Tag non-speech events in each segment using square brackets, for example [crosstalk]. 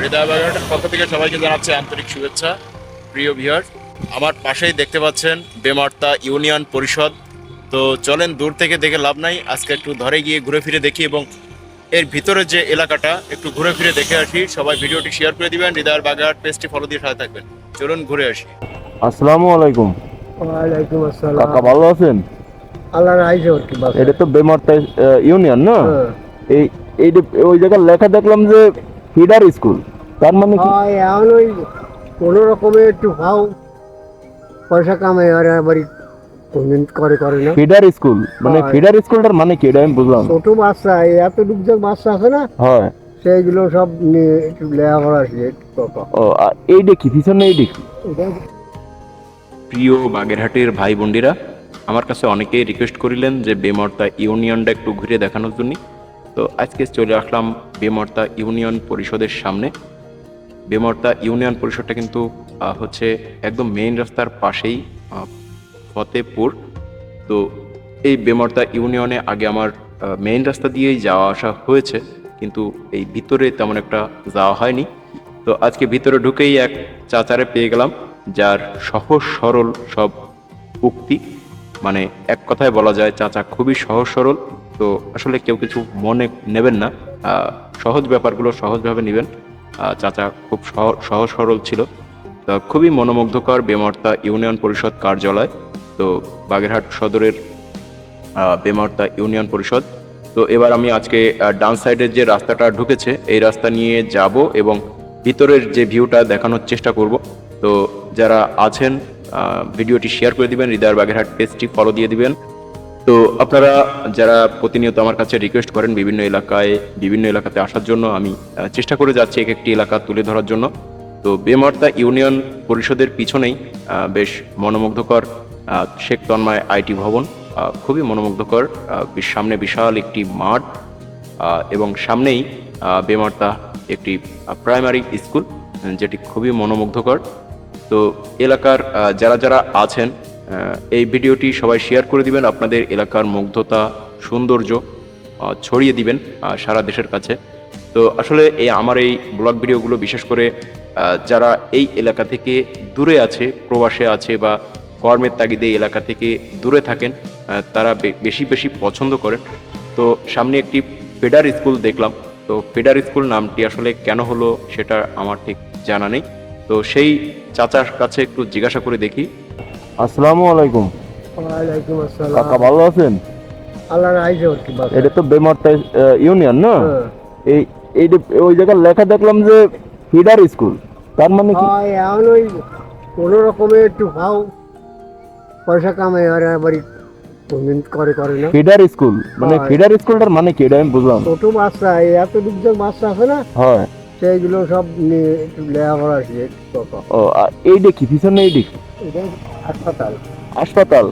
হৃদয় বাগানের পক্ষ থেকে সবাইকে জানাচ্ছে আন্তরিক শুভেচ্ছা। প্রিয় ভিউয়ার আমার পাশেই দেখতে পাচ্ছেন বেমার্তা ইউনিয়ন পরিষদ। তো চলেন দূর থেকে দেখে লাভ নাই আজকে একটু ধরে গিয়ে ঘুরে ফিরে দেখি এবং এর ভিতরে যে এলাকাটা একটু ঘুরে ফিরে দেখে আসি। সবাই ভিডিওটি শেয়ার করে দিবেন হৃদয়ের বাগান পেজটি ফলো দিয়ে সাথে থাকবেন। চলুন ঘুরে আসি। আসসালামু আলাইকুম। ওয়ালাইকুম আসসালাম। কাকা ভালো আছেন? আল্লাহর ওর কি বাস। এটা তো বেমারতা ইউনিয়ন না? হ্যাঁ। এই এই ওই জায়গায় লেখা দেখলাম যে ফিডার স্কুল। তার মানে কি? হয় এখন ওই কোনো রকমে একটু ভাও পয়সা কামাই আর বাড়ি কোনদিন করে করে না। ফিডার স্কুল মানে ফিডার স্কুলটার মানে কি? এটা আমি বুঝলাম। ছোট বাচ্চা এই এত ডুব যে বাচ্চা আছে না হয়। সেইগুলো সব নিয়ে একটু লেখাপড়া শিখে কথা ও আর এই দেখি পিছনে এই দেখি। প্রিয় বাগেরহাটের ভাই বোনডিরা আমার কাছে অনেকেই রিকোয়েস্ট করিলেন যে বেমর্তা ইউনিয়নটা একটু ঘুরে দেখানোর জন্য। তো আজকে চলে আসলাম বেমর্তা ইউনিয়ন পরিষদের সামনে। বেমর্তা ইউনিয়ন পরিষদটা কিন্তু হচ্ছে একদম মেইন রাস্তার পাশেই ফতেপুর তো এই বেমর্তা ইউনিয়নে আগে আমার মেইন রাস্তা দিয়েই যাওয়া আসা হয়েছে, কিন্তু এই ভিতরে তেমন একটা যাওয়া হয়নি। তো আজকে ভিতরে ঢুকেই এক চাচারে পেয়ে গেলাম, যার সহজ সরল সব উক্তি। মানে এক কথায় বলা যায়, চাচা খুবই সহজ সরল তো আসলে কেউ কিছু মনে নেবেন না। সহজ ব্যাপারগুলো সহজভাবে নেবেন। চাচা খুব সহ- সহজ সরল ছিল। তো খুবই মনোমুগ্ধকর বেমর্তা ইউনিয়ন পরিষদ কার্যালয়, তো বাগেরহাট সদরের বেমর্তা ইউনিয়ন পরিষদ। তো এবার আমি আজকে ডান সাইডের যে রাস্তাটা ঢুকেছে, এই রাস্তা নিয়ে যাব এবং ভিতরের যে ভিউটা দেখানোর চেষ্টা করব। তো যারা আছেন ভিডিওটি শেয়ার করে দিবেন, হৃদয়ের বাগেরহাট পেজটি ফলো দিয়ে দিবেন। তো আপনারা যারা প্রতিনিয়ত আমার কাছে রিকোয়েস্ট করেন বিভিন্ন এলাকায়, বিভিন্ন এলাকাতে আসার জন্য, আমি চেষ্টা করে যাচ্ছি এক একটি এলাকা তুলে ধরার জন্য। তো বেমর্তা ইউনিয়ন পরিষদের পিছনেই বেশ মনোমুগ্ধকর শেখ তন্ময় আইটি ভবন খুবই মনোমুগ্ধকর সামনে বিশাল একটি মাঠ এবং সামনেই বেমর্তা একটি প্রাইমারি স্কুল যেটি খুবই মনোমুগ্ধকর। তো এলাকার যারা যারা আছেন এই ভিডিওটি সবাই শেয়ার করে দিবেন। আপনাদের এলাকার মুগ্ধতা, সৌন্দর্য ছড়িয়ে দিবেন সারা দেশের কাছে। তো আসলে এই আমার এই ব্লগ ভিডিওগুলো বিশেষ করে যারা এই এলাকা থেকে দূরে আছে, প্রবাসে আছে বা কর্মের তাগিদে এলাকা থেকে দূরে থাকেন তারা বেশি বেশি পছন্দ করেন। তো সামনে একটি ফেডার স্কুল দেখলাম। তো ফেডার স্কুল নামটি আসলে কেন হলো সেটা আমার ঠিক জানা নেই। তো সেই চাচার কাছে একটু জিজ্ঞাসা করে দেখি। আসসালামু আলাইকুম। ওয়ালাইকুম আসসালাম। কাকা ভালো আছেন? আল্লাহর ওর কি এটা তো বেমারতা ইউনিয়ন না? হ্যাঁ। এই এই ওই জায়গায় লেখা দেখলাম যে ফিডার স্কুল। তার মানে কি? হয় এখন ওই কোনো রকমে একটু ভাও পয়সা কামাই আর বাড়ি করে করে না। Feeder school. মানে ফিডার স্কুলটার মানে কি? এটা আমি বুঝলাম। ছোট বাচ্চা এত বাচ্চা আছে না হয়। সেইগুলো সব লেখাপড়া ও আর এই দেখি পিছনে এই দেখি এটা হাসপাতাল। হাসপাতাল?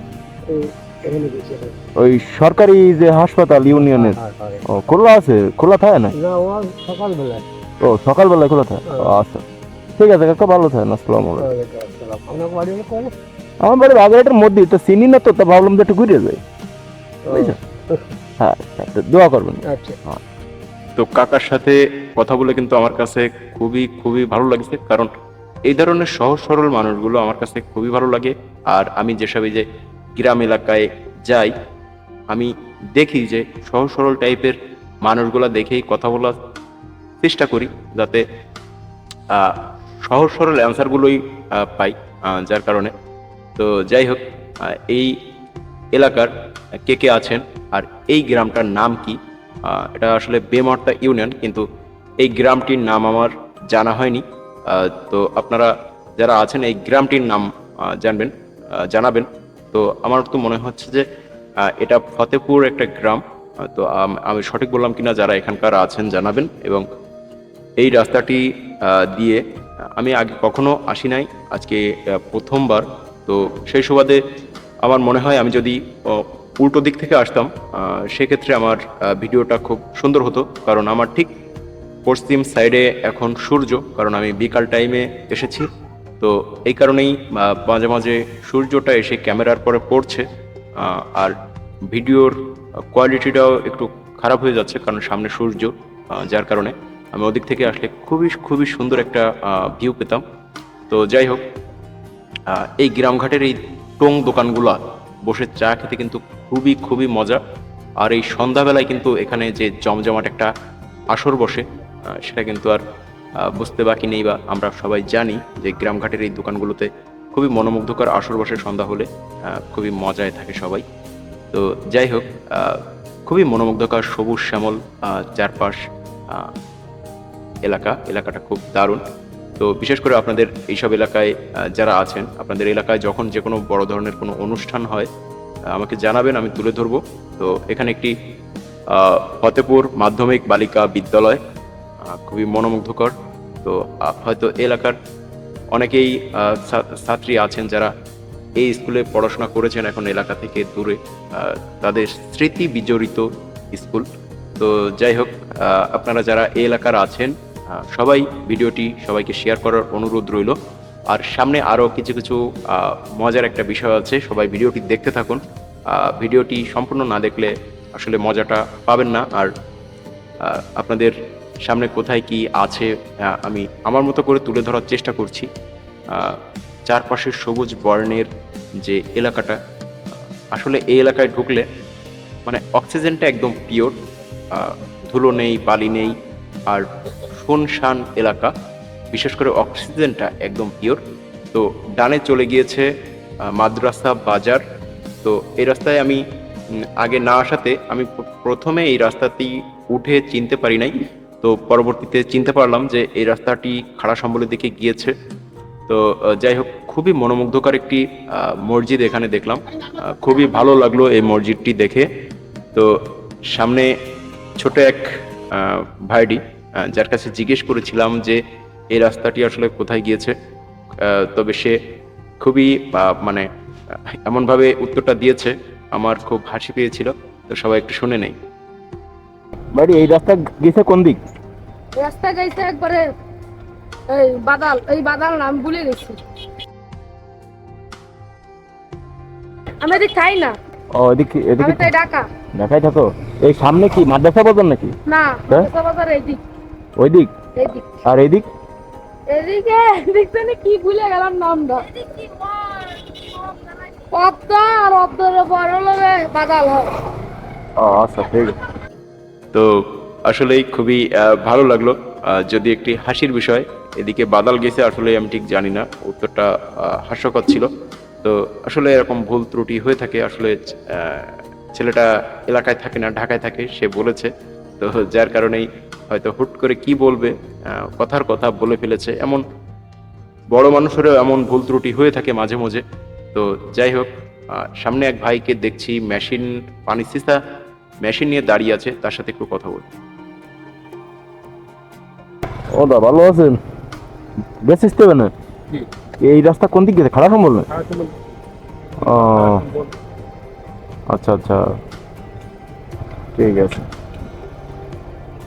ওই সরকারি যে হাসপাতাল ইউনিয়নের। হ্যাঁ, হ্যাঁ। ও খোলা আছে? খোলা থাকে না? না ও সকালবেলায়। ও সকালবেলায় খোলা থাকে? আচ্ছা। ঠিক আছে কাকা ভালো থাকেন। আসসালামু আলাইকুম। আমার বাড়ি বাগেরহাটের মধ্যে। তো চিনি না তো তা ভাবলাম যে একটু ঘুরে যাই। [laughs] হ্যাঁ দোয়া করবেন। আচ্ছা। তো কাকার সাথে কথা বলে কিন্তু আমার কাছে খুবই খুবই ভালো লাগছে। কারণ এই ধরনের সহজ সরল মানুষগুলো আমার কাছে খুবই ভালো লাগে। আর আমি যেসব যে গ্রাম এলাকায় যাই, আমি দেখি যে সহজ সরল টাইপের মানুষগুলো দেখেই কথা বলার চেষ্টা করি যাতে সহজ সরল অ্যান্সারগুলোই পাই যার কারণে। তো যাই হোক এই এলাকার কে কে আছেন আর এই গ্রামটার নাম কি? এটা আসলে বেমর্তা ইউনিয়ন, কিন্তু এই গ্রামটির নাম আমার জানা হয়নি। তো আপনারা যারা আছেন এই গ্রামটির নাম জানবেন জানাবেন। তো আমার তো মনে হচ্ছে যে এটা ফতেপুর একটা গ্রাম। তো আমি সঠিক বললাম কিনা যারা এখানকার আছেন জানাবেন এবং এই রাস্তাটি দিয়ে আমি আগে কখনো আসি নাই, আজকে প্রথমবার। তো সেই সুবাদে আমার মনে হয় আমি যদি উল্টো দিক থেকে আসতাম সেক্ষেত্রে আমার ভিডিওটা খুব সুন্দর হতো। কারণ আমার ঠিক পশ্চিম সাইডে এখন সূর্য, কারণ আমি বিকাল টাইমে এসেছি। তো এই কারণেই মাঝে মাঝে সূর্যটা এসে ক্যামেরার পরে পড়ছে। আর ভিডিওর কোয়ালিটিটাও একটু খারাপ হয়ে যাচ্ছে, কারণ সামনে সূর্য যার কারণে আমি ওদিক থেকে আসলে খুবই খুবই সুন্দর একটা ভিউ পেতাম। তো যাই হোক এই গ্রামঘাটের এই টোং দোকানগুলো বসে চা খেতে কিন্তু খুবই খুবই মজা। আর এই সন্ধ্যাবেলায় কিন্তু এখানে যে জমজমাট একটা আসর বসে সেটা কিন্তু আর বুঝতে বাকি নেই বা আমরা সবাই জানি যে গ্রামঘাটের এই দোকানগুলোতে খুবই মনোমুগ্ধকর আসর বসে সন্ধ্যা হলে খুবই মজায় থাকে সবাই। তো যাই হোক খুবই মনোমুগ্ধকর সবুজ শ্যামল চারপাশ এলাকা, এলাকাটা খুব দারুণ। তো বিশেষ করে আপনাদের এইসব এলাকায় যারা আছেন, আপনাদের এলাকায় যখন যে কোনো বড় ধরনের কোনো অনুষ্ঠান হয় আমাকে জানাবেন, আমি তুলে ধরবো। তো এখানে একটি ফতেপুর মাধ্যমিক বালিকা বিদ্যালয় খুবই মনোমুগ্ধকর। তো হয়তো এলাকার অনেকেই ছাত্রী আছেন যারা এই স্কুলে পড়াশোনা করেছেন এখন এলাকা থেকে দূরে। তাদের স্মৃতি বিজড়িত স্কুল। তো, যাই হোক আপনারা যারা এই এলাকার আছেন সবাই ভিডিওটি সবাইকে শেয়ার করার অনুরোধ রইল। আর সামনে আরও কিছু কিছু মজার একটা বিষয় আছে, সবাই ভিডিওটি দেখতে থাকুন। ভিডিওটি সম্পূর্ণ না দেখলে আসলে মজাটা পাবেন না। আর আপনাদের সামনে কোথায় কি আছে আমি আমার মতো করে তুলে ধরার চেষ্টা করছি। চারপাশের সবুজ বর্ণের যে এলাকাটা আসলে এই এলাকায় ঢুকলে মানে অক্সিজেনটা একদম পিওর ধুলো নেই, বালি নেই, আর শুনশান এলাকা, বিশেষ করে অক্সিজেনটা একদম পিওর তো ডানে চলে গিয়েছে মাদ্রাসা বাজার। তো এই রাস্তায় আমি আগে না আসাতে আমি প্রথমে এই রাস্তাটি উঠে চিনতে পারি নাই। তো পরবর্তীতে চিনতে পারলাম যে এই রাস্তাটি খাড়া সম্বলের দিকে গিয়েছে। তো যাই হোক, খুবই মনোমুগ্ধকর একটি মসজিদ এখানে দেখলাম। খুবই ভালো লাগল এই মসজিদটি দেখে। তো, সামনে ছোট এক ভাইডি যার কাছে জিজ্ঞেস করেছিলাম যে এই রাস্তাটি আসলে কোথায় গিয়েছে। তবে সে খুবই মানে এমনভাবে উত্তরটা দিয়েছে। আমার খুব হাসি পেয়েছিল। তো সবাই একটু শুনে নেই। বাড়ি এই রাস্তা গেছে কোন দিক? রাস্তা গেছে একবারে এই বাদাল এই বাদাল নাম ভুলে গেছি। আমি এদিক খাই না। ও এদিকে আমি এদিকে তাই ডাকা দেখাই থাকো। এই সামনে কি মাদ্রাসা বাজার নাকি? না হ্যাঁ? মাদ্রাসা বাজার এইদিক। ওই দিক এইদিক। আর এদিক এদিকে এদিক থেকে কি ভুলে গেলাম নামটা। পদ্মা আর অব্দর বড় লগে বাদাল হয় ও আচ্ছা ঠিক আছে। তো আসলেই খুবই ভালো লাগল। যদি একটি হাসির বিষয়, এদিকে বাদাল গেছে, আসলে আমি ঠিক জানি না, উত্তরটা হাস্যকর ছিল। তো আসলে এরকম ভুল ত্রুটি হয়ে থাকে, আসলে ছেলেটা এলাকায় থাকে না, ঢাকায় থাকে, সে বলেছে। তো যার কারণেই হয়তো হুট করে কি বলবে কথার কথা বলে ফেলেছে। এমন বড় মানুষেরও এমন ভুল ত্রুটি হয়ে থাকে মাঝে মাঝে। তো যাই হোক সামনে এক ভাইকে দেখছি, মেশিন, পানি সিসা মেশিন নিয়ে দাঁড়িয়ে আছে তার সাথে একটু কথা বলব ও দা ভালো আছেন? বেশ আসতে হবে না এই রাস্তা কোন দিক গেছে খারাপ সম্বল না? ও। আচ্ছা আচ্ছা। ঠিক আছে।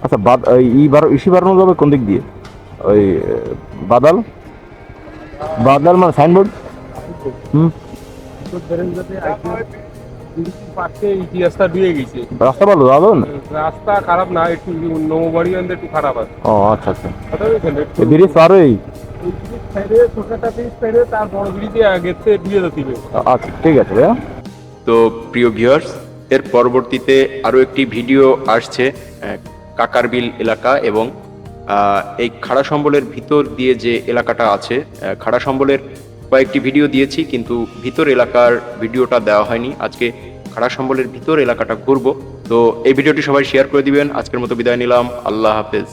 আচ্ছা বাদ এই ই বার ইসি বাড়ানো যাবে কোন দিক দিয়ে? ওই বাদাল? বাদাল মানে সাইনবোর্ড? হুম? পাশে ইতিহাসটা দিয়ে গেছে। রাস্তা ভালো রাস্তা খারাপ না একটু নৌবাড়ি আনতে একটু খারাপ আছে। ও আচ্ছা আচ্ছা। কথা বলছেন একটু এই ব্রিজ পার হয়েই? সাইডে ছোটটা পিস সাইডে তার বড় ব্রিজে গেছে দিয়ে দিবে আচ্ছা ঠিক আছে ভাইয়া। তো প্রিয় ভিউয়ার্স এর পরবর্তীতে আরও একটি ভিডিও আসছে কাকারবিল এলাকা এবং এই খাড়া সম্বলের ভিতর দিয়ে যে এলাকাটা আছে খাড়া সম্বলের কয়েকটি ভিডিও দিয়েছি, কিন্তু ভিতর এলাকার ভিডিওটা দেওয়া হয়নি। আজকে খাড়া সম্বলের ভিতর এলাকাটা ঘুরবো। তো এই ভিডিওটি সবাই শেয়ার করে দিবেন। আজকের মতো বিদায় নিলাম। আল্লাহ হাফেজ।